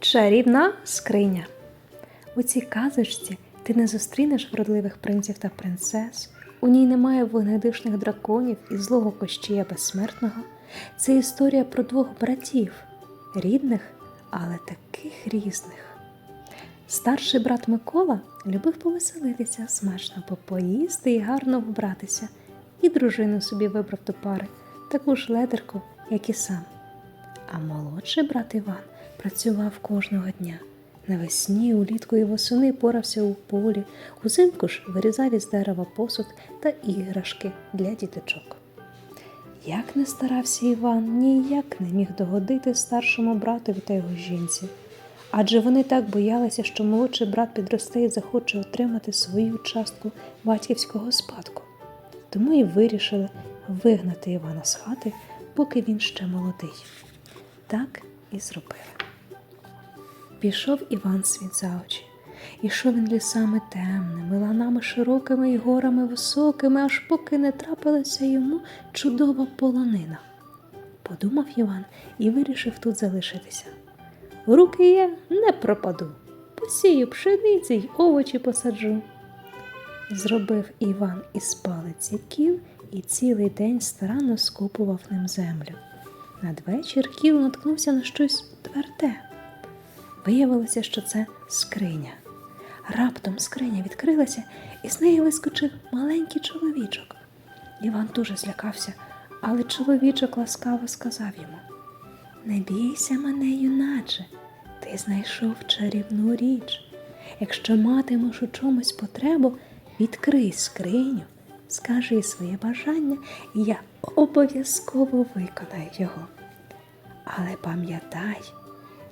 Чарівна скриня. У цій казочці ти не зустрінеш вродливих принців та принцес. У ній немає вогнедишних драконів і злого кощія безсмертного. Це історія про двох братів, рідних, але таких різних. Старший брат Микола любив повеселитися, смачно попоїсти і гарно вбратися, і дружину собі вибрав до пари, таку ж ледерку, як і сам. А молодший брат Іван працював кожного дня. Навесні, улітку і восени порався у полі, узимку ж вирізав із дерева посуд та іграшки для діточок. Як не старався Іван, ніяк не міг догодити старшому братові та його жінці. Адже вони так боялися, що молодший брат підросте і захоче отримати свою частку батьківського спадку. Тому і вирішили вигнати Івана з хати, поки він ще молодий. Так і зробили. Пішов Іван світ за очі. Ішов він лісами темними, ланами широкими і горами високими, аж поки не трапилася йому чудова полонина. Подумав Іван і вирішив тут залишитися. Руки є, не пропаду. Посію пшениці й овочі посаджу. Зробив Іван із палиці кіл і цілий день старанно скопував ним землю. Надвечір кіл наткнувся на щось тверде. Виявилося, що це скриня. Раптом скриня відкрилася, і з неї вискочив маленький чоловічок. Іван дуже злякався, але чоловічок ласкаво сказав йому: Не бійся мене, юначе, ти знайшов чарівну річ. Якщо матимеш у чомусь потребу, відкрий скриню, скажи своє бажання, і я обов'язково виконаю його. Але пам'ятай,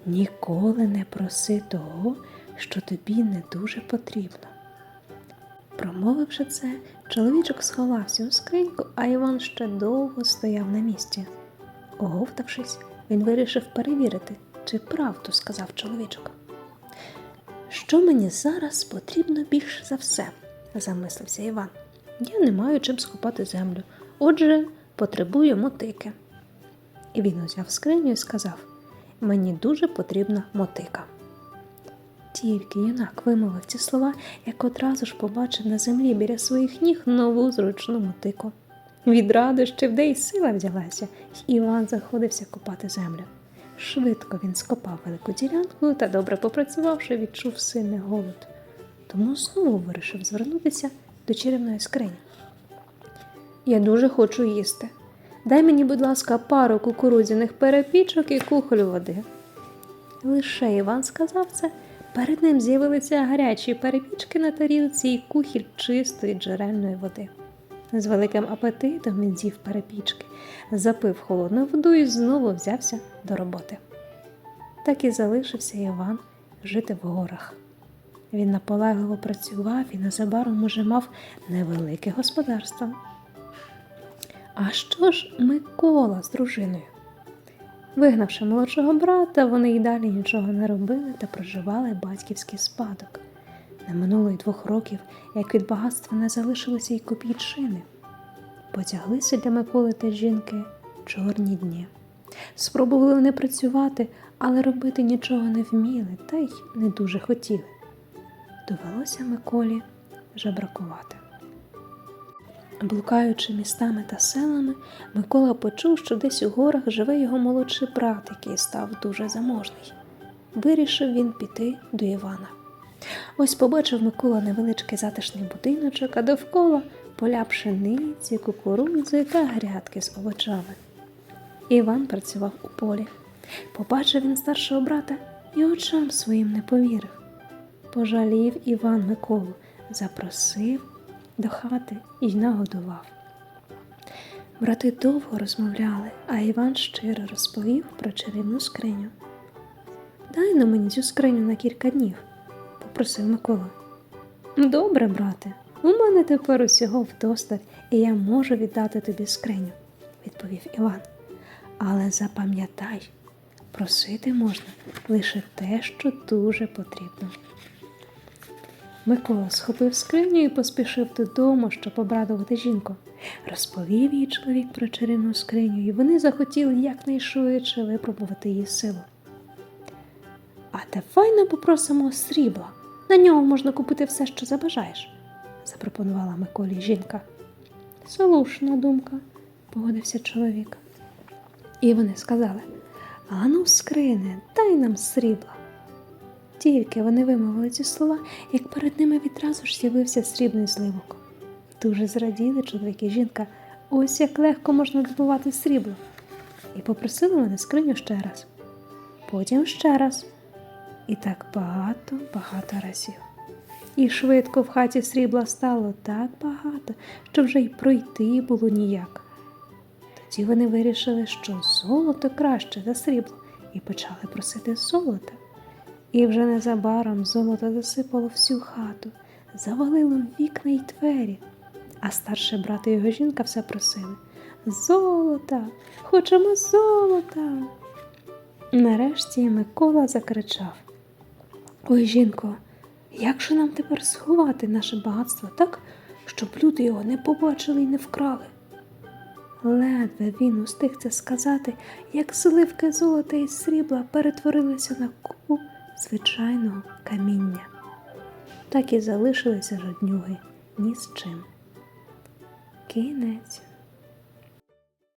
ніколи не проси того, що тобі не дуже потрібно. Промовивши це, чоловічок сховався у скриньку, а Іван ще довго стояв на місці. Оговтавшись, він вирішив перевірити, чи правду сказав чоловічок. Що мені зараз потрібно більш за все, замислився Іван. Я не маю чим скопати землю, отже, потребую мотики. І він узяв скриню і сказав: Мені дуже потрібна мотика. Тільки юнак вимовив ці слова, як одразу ж побачив на землі біля своїх ніг нову зручну мотику. Від радощів, де й сила взялася, Іван заходився копати землю. Швидко він скопав велику ділянку та, добре попрацювавши, відчув сильний голод. Тому знову вирішив звернутися до чарівної скрині. Я дуже хочу їсти. Дай мені, будь ласка, пару кукурудзяних перепічок і кухоль води. Лише Іван сказав це, перед ним з'явилися гарячі перепічки на тарілці і кухіль чистої джерельної води. З великим апетитом він з'їв перепічки, запив холодну воду і знову взявся до роботи. Так і залишився Іван жити в горах. Він наполегливо працював і незабаром уже мав невелике господарство. А що ж Микола з дружиною? Вигнавши молодшого брата, вони й далі нічого не робили та проживали батьківський спадок. Не минуло й двох років, як від багатства не залишилося й копійчини. Потяглися для Миколи та жінки чорні дні. Спробували вони працювати, але робити нічого не вміли та й не дуже хотіли. Довелося Миколі жебракувати. Блукаючи містами та селами, Микола почув, що десь у горах живе його молодший брат, який став дуже заможний. Вирішив він піти до Івана. Ось побачив Микола невеличкий затишний будиночок, а довкола поля пшениці, кукурудзи та грядки з овочами. Іван працював у полі. Побачив він старшого брата і очам своїм не повірив. Пожалів Іван Миколу, запросив до хати і нагодував. Брати довго розмовляли, а Іван щиро розповів про чарівну скриню. Дай на мені цю скриню на кілька днів, попросив Микола. Добре, брате, у мене тепер усього вдосталь, і я можу віддати тобі скриню, відповів Іван. Але запам'ятай, просити можна лише те, що дуже потрібно. Микола схопив скриню і поспішив додому, щоб обрадувати жінку. Розповів їй чоловік про чарівну скриню, і вони захотіли якнайшвидше випробувати її силу. А давай попросимо срібла. На нього можна купити все, що забажаєш, запропонувала Миколі жінка. Слушна думка, погодився чоловік. І вони сказали: Ану, скрине, дай нам срібла. Тільки вони вимовили ці слова, як перед ними відразу ж з'явився срібний зливок. Дуже зраділи чоловік і жінка, ось як легко можна добувати срібло. І попросили вони скриню ще раз. Потім ще раз. І так багато, багато разів. І швидко в хаті срібла стало так багато, що вже й пройти було ніяк. Тоді вони вирішили, що золото краще за срібло, і почали просити золота. І вже незабаром золото засипало всю хату, завалило вікна й двері. А старший брат і його жінка все просили Золота, хочемо золота. Нарешті Микола закричав Ой, жінко, як же нам тепер сховати наше багатство так, щоб люди його не побачили і не вкрали? Ледве він устиг це сказати, як сливки золота і срібла перетворилися на купу звичайного каміння. Так і залишилися жоднюги ні з чим. Кінець.